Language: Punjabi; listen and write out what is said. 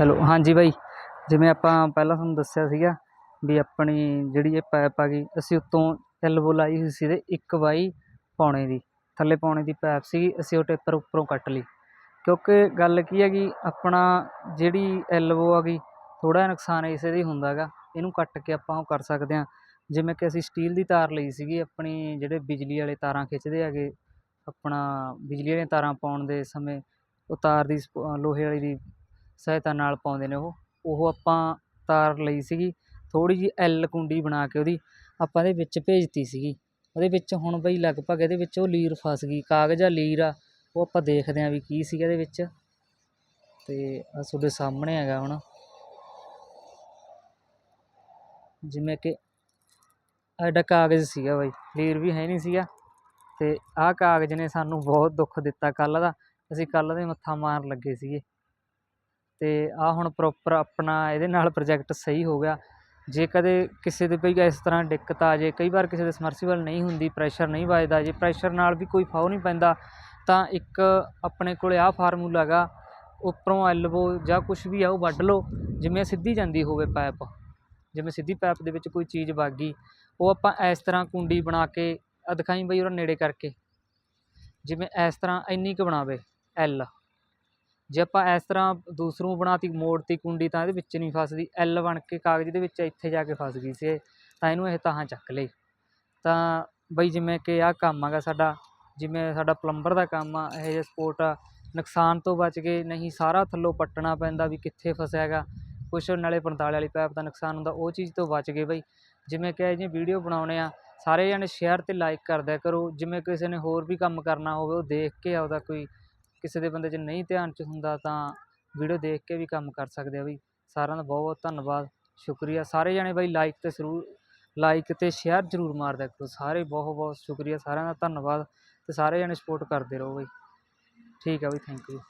ਹੈਲੋ ਹਾਂਜੀ ਬਾਈ। ਜਿਵੇਂ ਆਪਾਂ ਪਹਿਲਾਂ ਤੁਹਾਨੂੰ ਦੱਸਿਆ ਸੀਗਾ ਵੀ ਆਪਣੀ ਜਿਹੜੀ ਇਹ ਪਾਈਪ ਆ ਗਈ, ਅਸੀਂ ਉੱਤੋਂ ਐਲਬੋ ਲਾਈ ਹੋਈ ਸੀ ਤੇ ਇੱਕ ਬਾਈ ਪੌਣੇ ਦੀ, ਥੱਲੇ ਪੌਣੇ ਦੀ ਪਾਈਪ ਸੀਗੀ, ਅਸੀਂ ਉਹ ਟੇਪਰ ਉੱਪਰੋਂ ਕੱਟ ਲਈ। ਕਿਉਂਕਿ ਗੱਲ ਕੀ ਹੈਗੀ ਆਪਣਾ ਜਿਹੜੀ ਐਲਬੋ ਆ ਗਈ, ਥੋੜ੍ਹਾ ਨੁਕਸਾਨ ਇਸੇ ਦੀ ਹੀ ਹੁੰਦਾ ਗਾ ਇਹਨੂੰ ਕੱਟ ਕੇ ਆਪਾਂ ਉਹ ਕਰ ਸਕਦੇ ਹਾਂ। ਜਿਵੇਂ ਕਿ ਅਸੀਂ ਸਟੀਲ ਦੀ ਤਾਰ ਲਈ ਸੀਗੀ, ਆਪਣੀ ਜਿਹੜੇ ਬਿਜਲੀ ਵਾਲੇ ਤਾਰਾਂ ਖਿੱਚਦੇ ਹੈਗੇ, ਆਪਣਾ ਬਿਜਲੀ ਵਾਲੀਆਂ ਤਾਰਾਂ ਪਾਉਣ ਦੇ ਸਮੇਂ, ਉਹ ਤਾਰ ਦੀ ਸਪ- ਲੋਹੇ ਵਾਲੀ ਦੀ ਸਹਾਇਤਾ ਨਾਲ ਪਾਉਂਦੇ ਨੇ ਉਹ। ਉਹ ਆਪਾਂ ਤਾਰ ਲਈ ਸੀਗੀ, ਥੋੜ੍ਹੀ ਜਿਹੀ ਐਲ ਕੁੰਡੀ ਬਣਾ ਕੇ ਉਹਦੀ ਆਪਾਂ ਇਹਦੇ ਵਿੱਚ ਭੇਜਤੀ ਸੀਗੀ। ਉਹਦੇ ਵਿੱਚ ਹੁਣ ਬਈ ਲਗਭਗ ਇਹਦੇ ਵਿੱਚ ਉਹ ਲੀਰ ਫਸ ਗਈ, ਕਾਗਜ਼ ਆ, ਲੀਰ ਆ, ਉਹ ਆਪਾਂ ਦੇਖਦੇ ਹਾਂ ਵੀ ਕੀ ਸੀਗਾ ਇਹਦੇ ਵਿੱਚ। ਅਤੇ ਆ ਤੁਹਾਡੇ ਸਾਹਮਣੇ ਹੈਗਾ ਹੁਣ। ਜਿਵੇਂ ਕਿ ਐਡਾ ਕਾਗਜ਼ ਸੀਗਾ ਬਾਈ, ਲੀਰ ਵੀ ਹੈ ਨਹੀਂ ਸੀਗਾ। ਅਤੇ ਆਹ ਕਾਗਜ਼ ਨੇ ਸਾਨੂੰ ਬਹੁਤ ਦੁੱਖ ਦਿੱਤਾ ਕੱਲ੍ਹ ਦਾ। ਅਸੀਂ ਕੱਲ੍ਹ ਦੇ ਮੱਥਾ ਮਾਰਨ ਲੱਗੇ ਸੀਗੇ। ਅਤੇ ਆਹ ਹੁਣ ਪ੍ਰੋਪਰ ਆਪਣਾ ਇਹਦੇ ਨਾਲ ਪ੍ਰੋਜੈਕਟ ਸਹੀ ਹੋ ਗਿਆ। ਜੇ ਕਦੇ ਕਿਸੇ ਦੇ ਵੀ ਇਸ ਤਰ੍ਹਾਂ ਦਿੱਕਤ ਆ ਜੇ, ਕਈ ਵਾਰ ਕਿਸੇ ਦੇ ਸਮਰਸੀਬਲ ਨਹੀਂ ਹੁੰਦੀ ਪ੍ਰੈਸ਼ਰ ਨਹੀਂ ਵੱਜਦਾ, ਜੇ ਪ੍ਰੈਸ਼ਰ ਨਾਲ ਵੀ ਕੋਈ ਫਾਉ ਨਹੀਂ ਪੈਂਦਾ, ਤਾਂ ਇੱਕ ਆਪਣੇ ਕੋਲੇ ਆਹ ਫਾਰਮੂਲਾ ਗਾ ਉੱਪਰੋਂ ਐਲਬੋ ਜਾਂ ਕੁਝ ਵੀ ਆ, ਉਹ ਵੱਢ ਲਓ, ਜਿਵੇਂ ਸਿੱਧੀ ਜਾਂਦੀ ਹੋਵੇ ਪਾਈਪ ਜਿਵੇਂ ਸਿੱਧੀ ਪਾਈਪ ਦੇ ਵਿੱਚ ਕੋਈ ਚੀਜ਼ ਵਗ ਗਈ, ਉਹ ਆਪਾਂ ਇਸ ਤਰ੍ਹਾਂ ਕੁੰਡੀ ਬਣਾ ਕੇ ਦਿਖਾਈ ਬਈ ਉਹਦਾ ਨੇੜੇ ਕਰਕੇ। ਜਿਵੇਂ ਇਸ ਤਰ੍ਹਾਂ ਇੰਨੀ ਕੁ ਬਣਾਵੇ ਐਲ ਜੇ ਆਪਾਂ ਇਸ ਤਰ੍ਹਾਂ ਦੂਸਰੂ ਬਣਾਤੀ ਮੋੜਤੀ ਕੁੰਡੀ ਤਾਂ ਇਹਦੇ ਵਿੱਚ ਨਹੀਂ ਫਸਦੀ ਐੱਲ ਬਣ ਕੇ ਕਾਗਜ਼ ਦੇ ਵਿੱਚ ਇੱਥੇ ਜਾ ਕੇ ਫਸ ਗਈ ਸੀ ਇਹ, ਤਾਂ ਇਹਨੂੰ ਇਹ ਤਾਂ ਚੱਕ ਲਈ ਤਾਂ ਬਈ ਜਿਵੇਂ ਕਿ ਆਹ ਕੰਮ ਹੈਗਾ ਸਾਡਾ ਜਿਵੇਂ ਸਾਡਾ ਪਲੰਬਰ ਦਾ ਕੰਮ ਆ ਇਹ ਜਿਹਾ ਸਪੋਰਟ ਆ ਨੁਕਸਾਨ ਤੋਂ ਬਚ ਗਏ ਨਹੀਂ ਸਾਰਾ ਥੱਲੋਂ ਪੱਟਣਾ ਪੈਂਦਾ ਵੀ ਕਿੱਥੇ ਫਸਿਆ ਹੈਗਾ ਕੁਛ ਨਾਲੇ 45 ਵਾਲੀ ਪਾਈਪ ਦਾ ਨੁਕਸਾਨ ਹੁੰਦਾ ਉਹ ਚੀਜ਼ ਤੋਂ ਬਚ ਗਏ ਬਈ। ਜਿਵੇਂ ਕਿ ਇਹ ਜਿਹੀ ਵੀਡੀਓ ਬਣਾਉਣੇ ਆ ਸਾਰੇ ਜਣੇ ਸ਼ੇਅਰ ਤੇ ਲਾਈਕ ਕਰਦਿਆ ਕਰੋ ਜਿਵੇਂ ਕਿਸੇ ਨੇ ਹੋਰ ਵੀ ਕੰਮ ਕਰਨਾ ਹੋਵੇ ਉਹ ਦੇਖ ਕੇ ਆਪਦਾ ਕੋਈ ਕਿਸੇ ਦੇ ਬੰਦੇ 'ਚ ਨਹੀਂ ਧਿਆਨ 'ਚ ਹੁੰਦਾ ਤਾਂ ਵੀਡੀਓ ਦੇਖ ਕੇ ਵੀ ਕੰਮ ਕਰ ਸਕਦੇ ਆ ਬਈ। ਸਾਰਿਆਂ ਦਾ ਬਹੁਤ ਬਹੁਤ ਧੰਨਵਾਦ, ਸ਼ੁਕਰੀਆ। ਸਾਰੇ ਜਣੇ ਬਈ ਲਾਈਕ ਤੇ ਜ਼ਰੂਰ ਲਾਈਕ ਤੇ ਸ਼ੇਅਰ ਜ਼ਰੂਰ ਮਾਰ ਦਿਆ ਕਰੋ। ਸਾਰੇ ਬਹੁਤ ਬਹੁਤ ਸ਼ੁਕਰੀਆ, ਸਾਰਿਆਂ ਦਾ ਧੰਨਵਾਦ ਤੇ ਸਾਰੇ ਜਣੇ ਸਪੋਰਟ ਕਰਦੇ ਰਹੋ ਬਈ। ਠੀਕ ਆ ਬਈ ਥੈਂਕ ਯੂ